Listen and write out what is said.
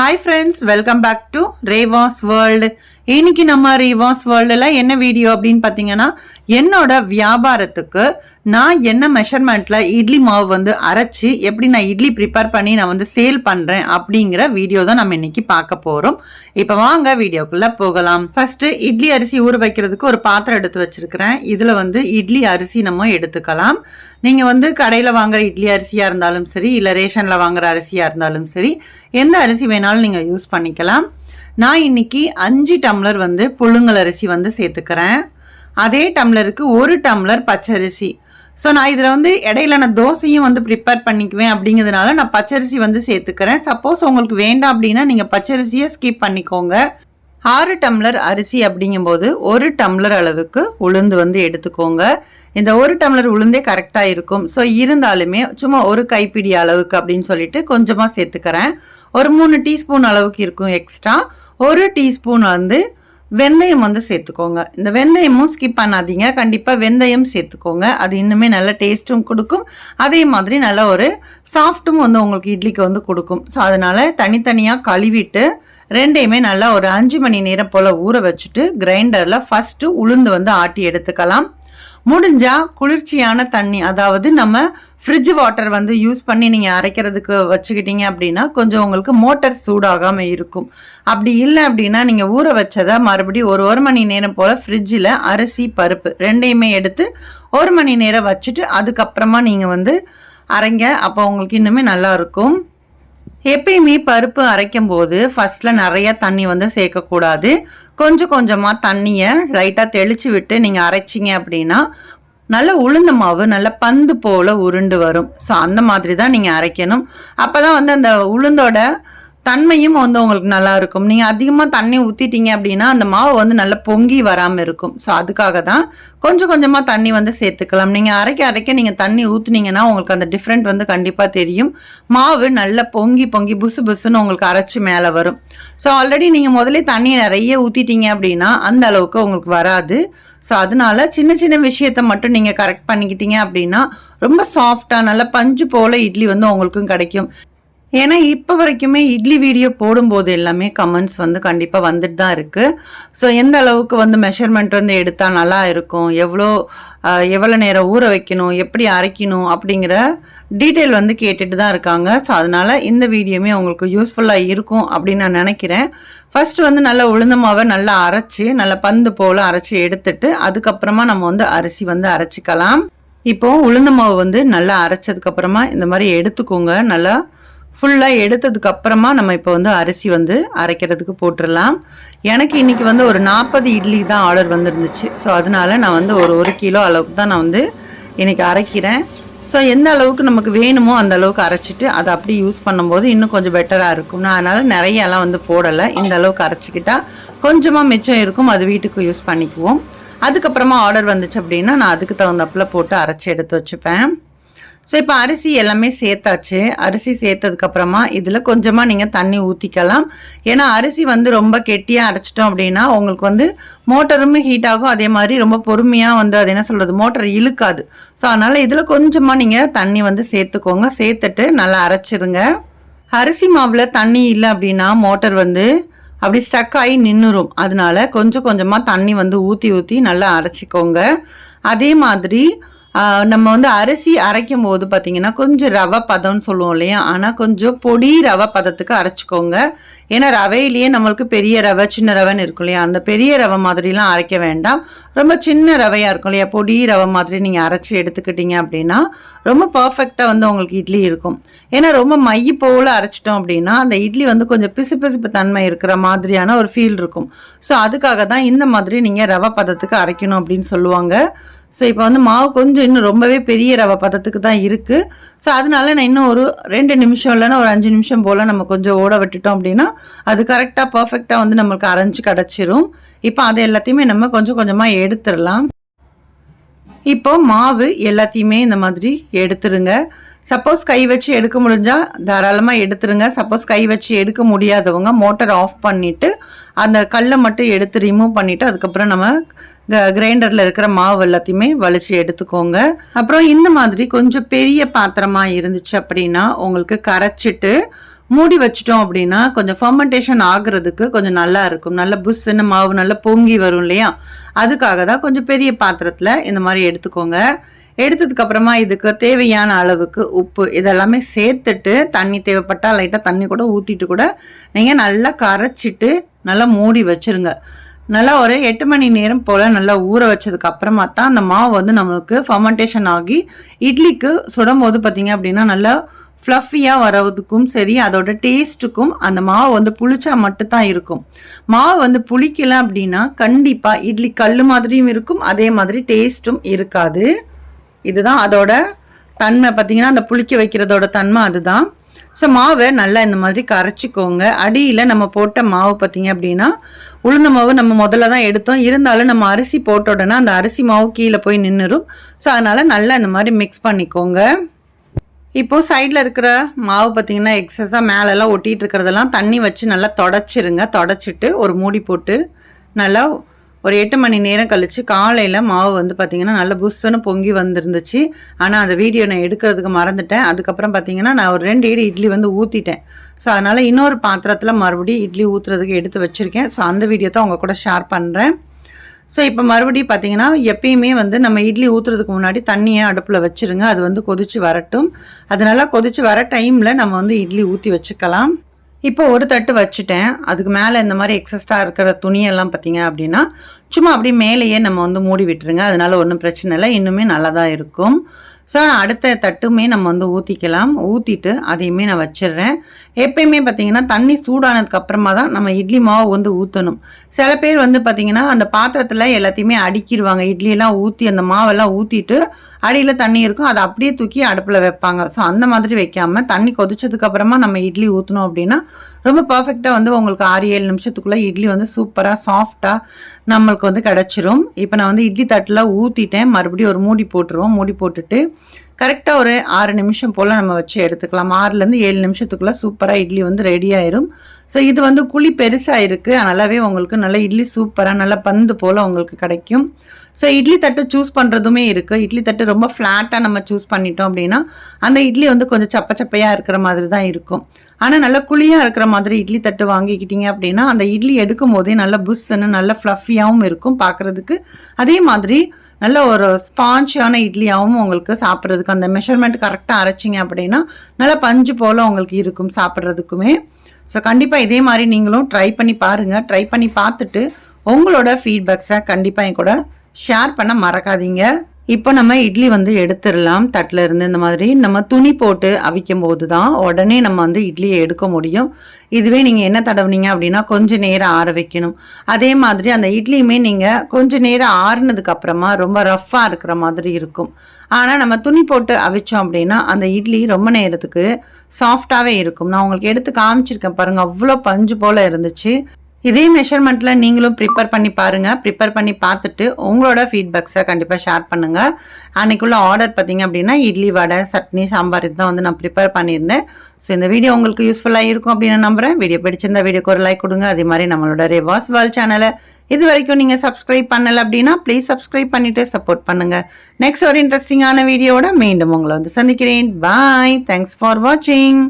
hi friends welcome back to Reva's world இன்னைக்கு நம்ம ரிவாஸ் வேர்ல்டில் என்ன வீடியோ அப்படின்னு பார்த்தீங்கன்னா என்னோட வியாபாரத்துக்கு நான் என்ன மெஷர்மெண்ட்ல இட்லி மாவு வந்து அரைச்சி எப்படி நான் இட்லி ப்ரிப்பேர் பண்ணி நான் வந்து சேல் பண்றேன் அப்படிங்கிற வீடியோ தான் நம்ம இன்னைக்கு பார்க்க போறோம். இப்போ வாங்க வீடியோக்குள்ள போகலாம். ஃபர்ஸ்ட் இட்லி அரிசி ஊற வைக்கிறதுக்கு ஒரு பாத்திரம் எடுத்து வச்சிருக்கிறேன். இதுல வந்து இட்லி அரிசி நம்ம எடுத்துக்கலாம். நீங்க வந்து கடையில வாங்குற இட்லி அரிசியா இருந்தாலும் சரி இல்ல ரேஷன்ல வாங்குற அரிசியா இருந்தாலும் சரி எந்த அரிசி வேணாலும் நீங்க யூஸ் பண்ணிக்கலாம். நான் இன்னைக்கு அஞ்சு டம்ளர் வந்து புழுங்கல் அரிசி வந்து சேர்த்துக்கிறேன். அதே டம்ளருக்கு ஒரு டம்ளர் பச்சரிசி. ஸோ நான் இதில் வந்து இடையில நான் தோசையும் வந்து ப்ரிப்பேர் பண்ணிக்குவேன் அப்படிங்கிறதுனால நான் பச்சரிசி வந்து சேர்த்துக்கிறேன். சப்போஸ் உங்களுக்கு வேண்டாம் அப்படின்னா நீங்கள் பச்சரிசியை ஸ்கிப் பண்ணிக்கோங்க. ஆறு டம்ளர் அரிசி அப்படிங்கும்போது ஒரு டம்ளர் அளவுக்கு உளுந்து வந்து எடுத்துக்கோங்க. இந்த ஒரு டம்ளர் உளுந்தே கரெக்டாக இருக்கும். ஸோ இருந்தாலுமே சும்மா ஒரு கைப்பிடி அளவுக்கு அப்படின்னு சொல்லிட்டு கொஞ்சமாக சேர்த்துக்கிறேன். ஒரு மூணு டீஸ்பூன் அளவுக்கு இருக்கும் எக்ஸ்ட்ரா ஒரு டீஸ்பூன் வந்து வெந்தயம் வந்து சேர்த்துக்கோங்க. இந்த வெந்தயமும் ஸ்கிப் பண்ணாதீங்க. கண்டிப்பாக வெந்தயம் சேர்த்துக்கோங்க. அது இன்னுமே நல்ல டேஸ்ட்டும் கொடுக்கும். அதே மாதிரி நல்ல ஒரு சாஃப்ட்டும் வந்து உங்களுக்கு இட்லிக்கு வந்து கொடுக்கும். ஸோ அதனால் தனித்தனியாக கழுவிட்டு ரெண்டையுமே நல்லா ஒரு அஞ்சு மணி நேரம் போல் ஊற வச்சுட்டு கிரைண்டரில் ஃபஸ்ட்டு உளுந்து வந்து ஆட்டி எடுத்துக்கலாம். முடிஞ்சால் குளிர்ச்சியான தண்ணி அதாவது நம்ம ஃப்ரிட்ஜ் வாட்டர் வந்து யூஸ் பண்ணி நீங்கள் அரைக்கிறதுக்கு வச்சுக்கிட்டீங்க அப்படின்னா கொஞ்சம் உங்களுக்கு மோட்டர் சூடாகாமல் இருக்கும். அப்படி இல்லை அப்படின்னா நீங்கள் ஊற வச்சதை மறுபடியும் ஒரு ஒரு மணி நேரம் போல் ஃப்ரிட்ஜில் அரிசி பருப்பு ரெண்டையுமே எடுத்து ஒரு மணி நேரம் வச்சுட்டு அதுக்கப்புறமா நீங்கள் வந்து அரைங்க. அப்போ உங்களுக்கு இன்னுமே நல்லா இருக்கும். எப்பயுமே பருப்பு அரைக்கும் போது ஃபஸ்ட்டில் நிறைய தண்ணி வந்து சேர்க்கக்கூடாது. கொஞ்சம் கொஞ்சமாக தண்ணியை லைட்டாக தெளித்து விட்டு நீங்கள் அரைச்சிங்க அப்படின்னா நல்ல உளுந்த மாவு நல்ல பந்து போல உருண்டு வரும். ஸோ அந்த மாதிரி தான் நீங்கள் அரைக்கணும். அப்போ தான் வந்து அந்த உளுந்தோட தன்மையும் வந்து உங்களுக்கு நல்லா இருக்கும். நீங்கள் அதிகமாக தண்ணி ஊற்றிட்டீங்க அப்படின்னா அந்த மாவு வந்து நல்லா பொங்கி வராமல் இருக்கும். ஸோ அதுக்காக தான் கொஞ்சம் கொஞ்சமாக தண்ணி வந்து சேர்த்துக்கலாம். நீங்கள் அரைக்க அரைக்க நீங்கள் தண்ணி ஊற்றுனீங்கன்னா உங்களுக்கு அந்த டிஃப்ரெண்ட் வந்து கண்டிப்பாக தெரியும். மாவு நல்லா பொங்கி பொங்கி புசு புசுன்னு உங்களுக்கு அரைச்சி மேலே வரும். ஸோ ஆல்ரெடி நீங்கள் முதல்ல தண்ணி நிறைய ஊற்றிட்டீங்க அப்படின்னா அந்த அளவுக்கு உங்களுக்கு வராது. ஸோ அதனால சின்ன சின்ன விஷயத்த மட்டும் நீங்கள் கரெக்ட் பண்ணிக்கிட்டீங்க அப்படின்னா ரொம்ப சாஃப்டாக நல்ல பஞ்சு போல் இட்லி வந்து உங்களுக்கும் கிடைக்கும். ஏன்னா இப்போ வரைக்குமே இட்லி வீடியோ போடும்போது எல்லாமே கமெண்ட்ஸ் வந்து கண்டிப்பாக வந்துட்டு தான் இருக்குது ஸோ எந்த அளவுக்கு வந்து மெஷர்மெண்ட் வந்து எடுத்தால் நல்லா இருக்கும்? எவ்வளோ எவ்வளோ நேரம் ஊற வைக்கணும்? எப்படி அரைக்கணும்? அப்படிங்கிற டீட்டெயில் வந்து கேட்டுட்டு தான் இருக்காங்க. ஸோ அதனால் இந்த வீடியோமே உங்களுக்கு யூஸ்ஃபுல்லாக இருக்கும் அப்படின்னு நான் நினைக்கிறேன். ஃபஸ்ட்டு வந்து நல்லா உளுந்த மாவை நல்லா அரைச்சி நல்லா பந்து போல் அரைச்சி எடுத்துட்டு அதுக்கப்புறமா நம்ம வந்து அரிசி வந்து அரைச்சிக்கலாம். இப்போது உளுந்த மாவு வந்து நல்லா அரைச்சதுக்கப்புறமா இந்த மாதிரி எடுத்துக்கோங்க. நல்லா ஃபுல்லாக எடுத்ததுக்கு அப்புறமா நம்ம இப்போ வந்து அரிசி வந்து அரைக்கிறதுக்கு போட்டுடலாம் எனக்கு இன்னைக்கு வந்து ஒரு நாற்பது இட்லி தான் ஆர்டர் வந்துருந்துச்சு. ஸோ அதனால நான் வந்து ஒரு ஒரு கிலோ அளவுக்கு தான் நான் வந்து இன்றைக்கி அரைக்கிறேன். ஸோ எந்த அளவுக்கு நமக்கு வேணுமோ அந்த அளவுக்கு அரைச்சிட்டு அதை அப்படி யூஸ் பண்ணும்போது இன்னும் கொஞ்சம் பெட்டராக இருக்கும். நான் அதனால் நிறையெல்லாம் வந்து போடலை. இந்த அளவுக்கு அரைச்சிக்கிட்டால் கொஞ்சமாக மிச்சம் இருக்கும். அது வீட்டுக்கு யூஸ் பண்ணிக்குவோம். அதுக்கப்புறமா ஆர்டர் வந்துச்சு அப்படின்னா நான் அதுக்கு தகுந்தாப்புல போட்டு அரைச்சி எடுத்து வச்சுப்பேன். ஸோ இப்போ அரிசி எல்லாமே சேர்த்தாச்சு. அரிசி சேர்த்ததுக்கப்புறமா இதில் கொஞ்சமாக நீங்கள் தண்ணி ஊற்றிக்கலாம் ஏன்னா அரிசி வந்து ரொம்ப கெட்டியாக அரைச்சிட்டோம் அப்படின்னா உங்களுக்கு வந்து மோட்டரும் ஹீட் ஆகும். அதே மாதிரி ரொம்ப பொறுமையாக வந்து அது என்ன சொல்கிறது மோட்டர் இழுக்காது. ஸோ அதனால் இதில் கொஞ்சமாக நீங்கள் தண்ணி வந்து சேர்த்துக்கோங்க. சேர்த்துட்டு நல்லா அரைச்சிருங்க. அரிசி மாவில் தண்ணி இல்லை அப்படின்னா மோட்டர் வந்து அப்படி ஸ்டக் ஆகி நின்றுரும் அதனால கொஞ்சம் கொஞ்சமாக தண்ணி வந்து ஊற்றி ஊற்றி நல்லா அரைச்சிக்கோங்க. அதே மாதிரி நம்ம வந்து அரிசி அரைக்கும் போது பார்த்தீங்கன்னா கொஞ்சம் ரவை பதம்னு சொல்லுவோம் இல்லையா? ஆனால் கொஞ்சம் பொடி ரவை பதத்துக்கு அரைச்சிக்கோங்க. ஏன்னா ரவையிலேயே நம்மளுக்கு பெரிய ரவை சின்ன ரவைன்னு இருக்கும் இல்லையா? அந்த பெரிய ரவை மாதிரிலாம் அரைக்க வேண்டாம். ரொம்ப சின்ன ரவையாக இருக்கும் இல்லையா? பொடி ரவை மாதிரி நீங்கள் அரைச்சி எடுத்துக்கிட்டீங்க அப்படின்னா ரொம்ப பர்ஃபெக்டாக வந்து உங்களுக்கு இட்லி இருக்கும். ஏன்னா ரொம்ப மைய போல் அரைச்சிட்டோம் அப்படின்னா அந்த இட்லி வந்து கொஞ்சம் பிசு பிசுப்பு தன்மை இருக்கிற மாதிரியான ஒரு ஃபீல் இருக்கும். ஸோ அதுக்காக தான் இந்த மாதிரி நீங்கள் ரவை பதத்துக்கு அரைக்கணும் அப்படின்னு சொல்லுவாங்க. ஸோ இப்போ வந்து மாவு கொஞ்சம் இன்னும் ரொம்பவே பெரிய ரவை பதத்துக்கு தான் இருக்குது ஸோ அதனால நான் இன்னும் ஒரு ரெண்டு நிமிஷம் இல்லைன்னா ஒரு அஞ்சு நிமிஷம் போல் நம்ம கொஞ்சம் ஓட விட்டுட்டோம் அப்படின்னா அது கரெக்டாக பர்ஃபெக்டாக வந்து நம்மளுக்கு அரைஞ்சு கிடச்சிரும். இப்போ அதை எல்லாத்தையுமே நம்ம கொஞ்சம் கொஞ்சமாக எடுத்துடலாம். இப்போ மாவு எல்லாத்தையுமே இந்த மாதிரி எடுத்துருங்க. சப்போஸ் கை வச்சு எடுக்க முடிஞ்சா தாராளமாக எடுத்துருங்க. சப்போஸ் கை வச்சு எடுக்க முடியாதவங்க மோட்டர் ஆஃப் பண்ணிவிட்டு அந்த கல்லை மட்டும் எடுத்து ரிமூவ் பண்ணிவிட்டு அதுக்கப்புறம் நம்ம கிரைண்டரில் இருக்கிற மாவு எல்லாத்தையுமே வலிச்சு எடுத்துக்கோங்க. அப்புறம் இந்த மாதிரி கொஞ்சம் பெரிய பாத்திரமா இருந்துச்சு அப்படின்னா உங்களுக்கு கரைச்சிட்டு மூடி வச்சிட்டோம் அப்படின்னா கொஞ்சம் ஃபர்மெண்டேஷன் ஆகுறதுக்கு கொஞ்சம் நல்லா இருக்கும். நல்ல புஷ்ஷுன்னு மாவு நல்லா பொங்கி வரும் இல்லையா? அதுக்காக தான் கொஞ்சம் பெரிய பாத்திரத்தில் இந்த மாதிரி எடுத்துக்கோங்க. எடுத்ததுக்கு அப்புறமா இதுக்கு தேவையான அளவுக்கு உப்பு இதெல்லாமே சேர்த்துட்டு தண்ணி தேவைப்பட்டால் லைட்டாக தண்ணி கூட ஊற்றிட்டு கூட நீங்கள் நல்லா கரைச்சிட்டு நல்லா மூடி வச்சுருங்க. நல்லா ஒரு எட்டு மணி நேரம் போல் நல்லா ஊற வச்சதுக்கு அப்புறமா தான் அந்த மாவு வந்து நம்மளுக்கு ஃபர்மெண்டேஷன் ஆகி இட்லிக்கு சுடும்போது பார்த்தீங்க அப்படின்னா நல்லா ஃப்ளஃபியாக வரதுக்கும் சரி அதோட டேஸ்ட்டுக்கும் அந்த மாவு வந்து புளிச்சா மட்டும்தான் இருக்கும். மாவு வந்து புளிக்கல அப்படின்னா கண்டிப்பாக இட்லி கல் மாதிரியும் இருக்கும் அதே மாதிரி டேஸ்ட்டும் இருக்காது. இதுதான் அதோட தன்மை. பார்த்தீங்கன்னா அந்த புளிக்க வைக்கிறதோட தன்மை அதுதான். ஸோ மாவை நல்லா இந்த மாதிரி கரைச்சிக்கோங்க. அடியில் நம்ம போட்ட மாவு பார்த்தீங்க அப்படின்னா உளுந்த மாவு நம்ம முதல்ல தான் எடுத்தோம். இருந்தாலும் நம்ம அரிசி போட்ட உடனே அந்த அரிசி மாவு கீழே போய் நின்றுரும் ஸோ அதனால் நல்லா இந்த மாதிரி மிக்ஸ் பண்ணிக்கோங்க. இப்போது சைடில் இருக்கிற மாவு பார்த்தீங்கன்னா எக்ஸஸாக மேலெல்லாம் ஒட்டிகிட்டு இருக்கிறதெல்லாம் தண்ணி வச்சு நல்லா தொடச்சிருங்க. தொடச்சிட்டு ஒரு மூடி போட்டு நல்லா ஒரு எட்டு மணி நேரம் கழித்து காலையில் மாவு வந்து பார்த்திங்கன்னா நல்ல புஷ்ஷுன்னு பொங்கி வந்துருந்துச்சு. ஆனால் அந்த வீடியோ நான் எடுக்கிறதுக்கு மறந்துட்டேன். அதுக்கப்புறம் பார்த்திங்கன்னா நான் ஒரு ரெண்டு ஏடு இட்லி வந்து ஊற்றிட்டேன் ஸோ அதனால் இன்னொரு பாத்திரத்தில் மறுபடியும் இட்லி ஊற்றுறதுக்கு எடுத்து வச்சுருக்கேன். ஸோ அந்த வீடியோ தான் உங்கள் கூட ஷேர் பண்ணுறேன் ஸோ இப்போ மறுபடியும் பார்த்தீங்கன்னா எப்பயுமே வந்து நம்ம இட்லி ஊற்றுறதுக்கு முன்னாடி தண்ணியை அடுப்பில் வச்சுருங்க. அது வந்து கொதித்து வரட்டும். அதனால கொதித்து வர டைமில் நம்ம வந்து இட்லி ஊற்றி வச்சுக்கலாம். இப்போ ஒரு தட்டு வச்சுட்டேன். அதுக்கு மேலே இந்த மாதிரி எக்ஸஸ்டாக இருக்கிற துணியெல்லாம் பார்த்தீங்க அப்படின்னா சும்மா அப்படியே மேலேயே நம்ம வந்து மூடி விட்டுருங்க. அதனால ஒன்றும் பிரச்சனை இல்லை. இன்னுமே நல்லா தான் இருக்கும். ஸோ அடுத்த தட்டுமே நம்ம வந்து ஊற்றிக்கலாம் ஊற்றிட்டு அதையுமே நான் வச்சிடுறேன். எப்பயுமே பார்த்தீங்கன்னா தண்ணி சூடானதுக்கு அப்புறமா தான் நம்ம இட்லி மாவு வந்து ஊற்றணும் சில பேர் வந்து பார்த்தீங்கன்னா அந்த பாத்திரத்தில் எல்லாத்தையுமே அடிக்கிடுவாங்க. இட்லியெல்லாம் ஊற்றி அந்த மாவெல்லாம் ஊற்றிட்டு அடியில் தண்ணி இருக்கும். அதை அப்படியே தூக்கி அடுப்பில் வைப்பாங்க. ஸோ அந்த மாதிரி வைக்காமல் தண்ணி கொதிச்சதுக்கப்புறமா நம்ம இட்லி ஊற்றினோம் அப்படின்னா ரொம்ப பர்ஃபெக்டாக வந்து உங்களுக்கு ஆறு ஏழு நிமிஷத்துக்குள்ளே இட்லி வந்து சூப்பராக சாஃப்டாக நம்மளுக்கு வந்து கிடச்சிரும். இப்போ நான் வந்து இட்லி தட்டில் ஊற்றிட்டேன் மறுபடியும் ஒரு மூடி போட்டுருவோம். மூடி போட்டுட்டு கரெக்டாக ஒரு ஆறு நிமிஷம் போல் நம்ம வச்சு எடுத்துக்கலாம். ஆறுலேருந்து ஏழு நிமிஷத்துக்குள்ளே சூப்பராக இட்லி வந்து ரெடி ஆயிரும். ஸோ இது வந்து குழி பெருசாக இருக்குது நல்லாவே உங்களுக்கு நல்ல இட்லி சூப்பராக நல்ல பந்து போல் உங்களுக்கு கிடைக்கும். ஸோ இட்லி தட்டு சூஸ் பண்ணுறதுமே இருக்குது இட்லி தட்டு ரொம்ப ஃப்ளாட்டாக நம்ம சூஸ் பண்ணிட்டோம் அப்படின்னா அந்த இட்லி வந்து கொஞ்சம் சப்ப சப்பையாக இருக்கிற மாதிரி தான் இருக்கும். ஆனால் நல்லா குழியாக இருக்கிற மாதிரி இட்லி தட்டு வாங்கிக்கிட்டீங்க அப்படின்னா அந்த இட்லி எடுக்கும் போதே நல்ல புஷ்ஷுன்னு நல்ல ஃப்ளஃபியாகவும் இருக்கும் பார்க்குறதுக்கு அதே மாதிரி நல்ல ஒரு ஸ்பாஞ்சான இட்லியாகவும் உங்களுக்கு சாப்பிட்றதுக்கு அந்த மெஷர்மெண்ட் கரெக்டாக அரைச்சிங்க அப்படின்னா நல்லா பஞ்சு போல் உங்களுக்கு இருக்கும் சாப்பிட்றதுக்குமே. ஸோ கண்டிப்பாக இதே மாதிரி நீங்களும் ட்ரை பண்ணி பாருங்கள் ட்ரை பண்ணி பார்த்துட்டு உங்களோட ஃபீட்பேக்ஸை கண்டிப்பாக என் கூட ஷேர் பண்ண மறக்காதீங்க. இப்போ நம்ம இட்லி வந்து எடுத்துடலாம். தட்டில் இருந்து இந்த மாதிரி நம்ம துணி போட்டு அவிக்கும் போது தான் உடனே நம்ம வந்து இட்லியை எடுக்க முடியும். இதுவே நீங்கள் என்ன தடவுனீங்க அப்படின்னா கொஞ்சம் நேரம் ஆற வைக்கணும். அதே மாதிரி அந்த இட்லியுமே நீங்கள் கொஞ்சம் நேரம் ஆறுனதுக்கு அப்புறமா ரொம்ப ரஃப்பாக இருக்கிற மாதிரி இருக்கும். ஆனால் நம்ம துணி போட்டு அவிச்சோம் அப்படின்னா அந்த இட்லி ரொம்ப நேரத்துக்கு சாஃப்டாகவே இருக்கும். நான் உங்களுக்கு எடுத்து காமிச்சிருக்கேன் பாருங்கள் அவ்வளோ பஞ்சு போல் இருந்துச்சு. இதே மெஷர்மெண்ட்டில் நீங்களும் ப்ரிப்பேர் பண்ணி பாருங்கள் ப்ரிப்பேர் பண்ணி பார்த்துட்டு உங்களோட ஃபீட்பேக்ஸை கண்டிப்பாக ஷேர் பண்ணுங்கள் அன்றைக்குள்ள ஆர்டர் பார்த்தீங்க அப்படின்னா இட்லி வடை சட்னி சாம்பார் இதுதான் வந்து நான் ப்ரிப்பேர் பண்ணியிருந்தேன். ஸோ இந்த வீடியோ உங்களுக்கு யூஸ்ஃபுல்லாக இருக்கும் அப்படின்னு நம்புகிறேன் வீடியோ பிடிச்சிருந்தா வீடியோக்கு ஒரு லைக் கொடுங்க. அதே மாதிரி நம்மளோட ரிவாஸ் வால் சேனலை இது வரைக்கும் நீங்கள் சப்ஸ்கிரைப் பண்ணலை அப்படின்னா ப்ளீஸ் சப்ஸ்கிரைப் பண்ணிவிட்டு சப்போர்ட் பண்ணுங்கள் நெக்ஸ்ட் ஒரு இன்ட்ரெஸ்டிங்கான வீடியோட மீண்டும் உங்களை வந்து சந்திக்கிறேன். பாய் தேங்க்ஸ் ஃபார் வாட்சிங்